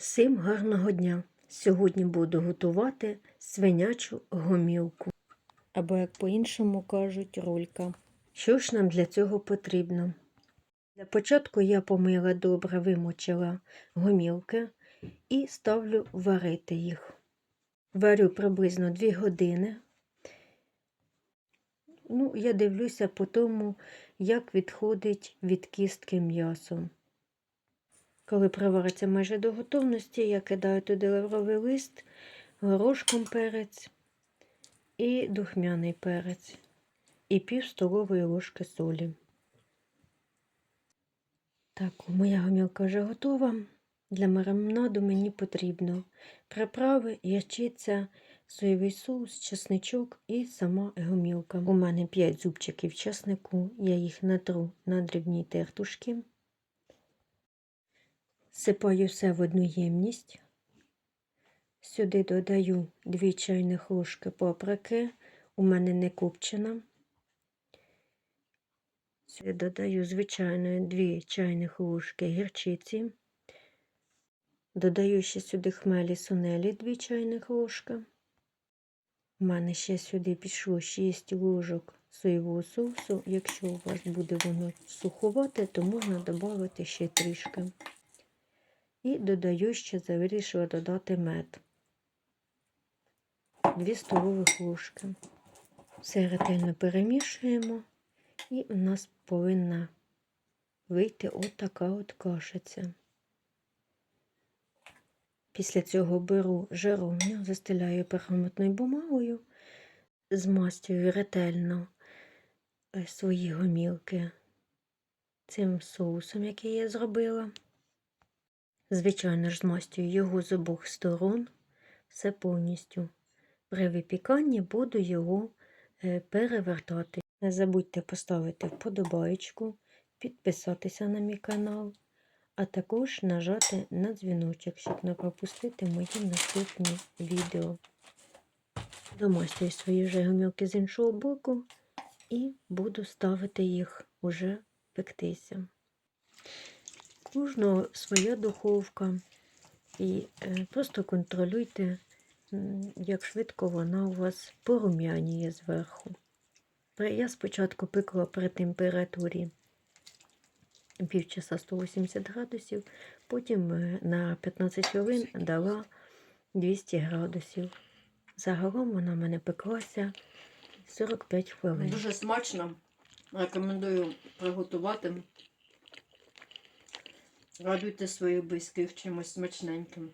Всім гарного дня! Сьогодні буду готувати свинячу гомілку. Або, як по-іншому кажуть, рулька. Що ж нам для цього потрібно? Для початку я помила добре, вимочила гомілки і ставлю варити їх. Варю приблизно 2 години. Ну, я дивлюся по тому, як відходить від кістки м'ясо. Коли провариться майже до готовності, я кидаю туди лавровий лист, горошком перець і духмяний перець, і пів столової ложки солі. Так, моя гомілка вже готова. Для маринаду мені потрібно приправи, ячиця, соєвий соус, чесничок і сама гомілка. У мене 5 зубчиків чеснику, я їх натру на дрібній тертушки. Сипаю все в одну ємність. Сюди додаю 2 чайних ложки паприки, у мене не копчена. Сюди додаю, звичайно, 2 чайних ложки гірчиці. Додаю ще сюди хмелі сунелі 2 чайних ложки. У мене ще сюди пішло 6 ложок соєвого соусу. Якщо у вас буде воно суховате, то можна додати ще трішки. І додаю ще вирішила додати мед. 2 столових ложки. Все ретельно перемішуємо, і у нас повинна вийти отака от кашиця. Після цього беру жаровню, застеляю пергамотною бумагою, змастюю ретельно е, свої гомілки цим соусом, який я зробила. Звичайно ж, змастюю його з обох сторон, все повністю. При випіканні буду його е, перевертати. Не забудьте поставити вподобайку, підписатися на мій канал, а також нажати на дзвіночок, щоб не пропустити мої наступні відео. Домастюю свої вже гомілки з іншого боку і буду ставити їх уже пектися кожного своя духовка. І е, просто контролюйте, як швидко вона у вас порум'яніє зверху. Я спочатку пекла при температурі півчаса 180 градусів, потім е, на 15 хвилин дала 200 градусів. Загалом вона в мене пеклася 45 хвилин. Дуже смачно. Рекомендую приготувати. Радуйте своїх близьких чимось смачненьким.